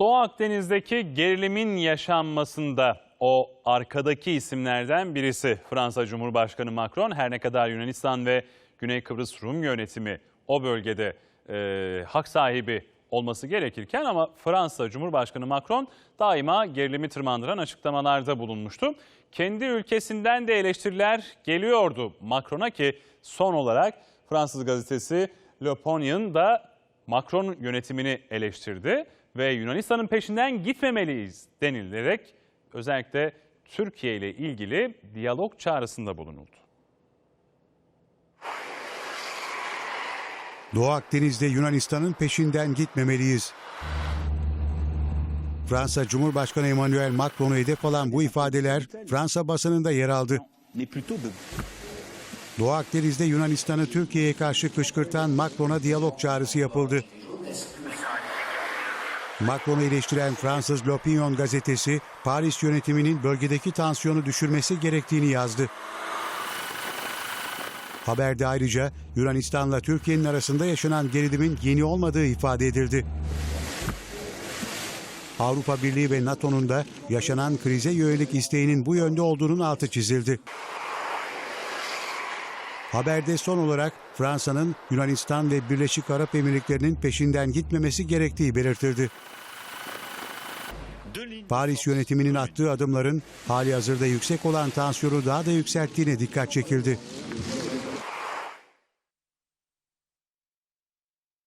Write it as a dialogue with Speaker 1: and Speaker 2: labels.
Speaker 1: Doğu Akdeniz'deki gerilimin yaşanmasında o arkadaki isimlerden birisi Fransa Cumhurbaşkanı Macron. Her ne kadar Yunanistan ve Güney Kıbrıs Rum yönetimi o bölgede e, hak sahibi olması gerekirken ama Fransa Cumhurbaşkanı Macron daima gerilimi tırmandıran açıklamalarda bulunmuştu. Kendi ülkesinden de eleştiriler geliyordu Macron'a ki son olarak Fransız gazetesi Le Ponion da Macron yönetimini eleştirdi ve Yunanistan'ın peşinden gitmemeliyiz denilerek özellikle Türkiye ile ilgili diyalog çağrısında bulunuldu.
Speaker 2: Doğu Akdeniz'de Yunanistan'ın peşinden gitmemeliyiz. Fransa Cumhurbaşkanı Emmanuel Macron'u hedef alan bu ifadeler Fransa basınında yer aldı. Doğu Akdeniz'de Yunanistan'ı Türkiye'ye karşı kışkırtan Macron'a diyalog çağrısı yapıldı. Macron'u eleştiren Fransız L'Opinion gazetesi Paris yönetiminin bölgedeki tansiyonu düşürmesi gerektiğini yazdı. Haberde ayrıca Yunanistan'la Türkiye'nin arasında yaşanan gerilimin yeni olmadığı ifade edildi. Avrupa Birliği ve NATO'nun da yaşanan krize yönelik isteğinin bu yönde olduğunun altı çizildi. Haberde son olarak Fransa'nın Yunanistan ve Birleşik Arap Emirlikleri'nin peşinden gitmemesi gerektiği belirtildi. Paris yönetiminin attığı adımların hali hazırda yüksek olan tansiyonu daha da yükselttiğine dikkat çekildi.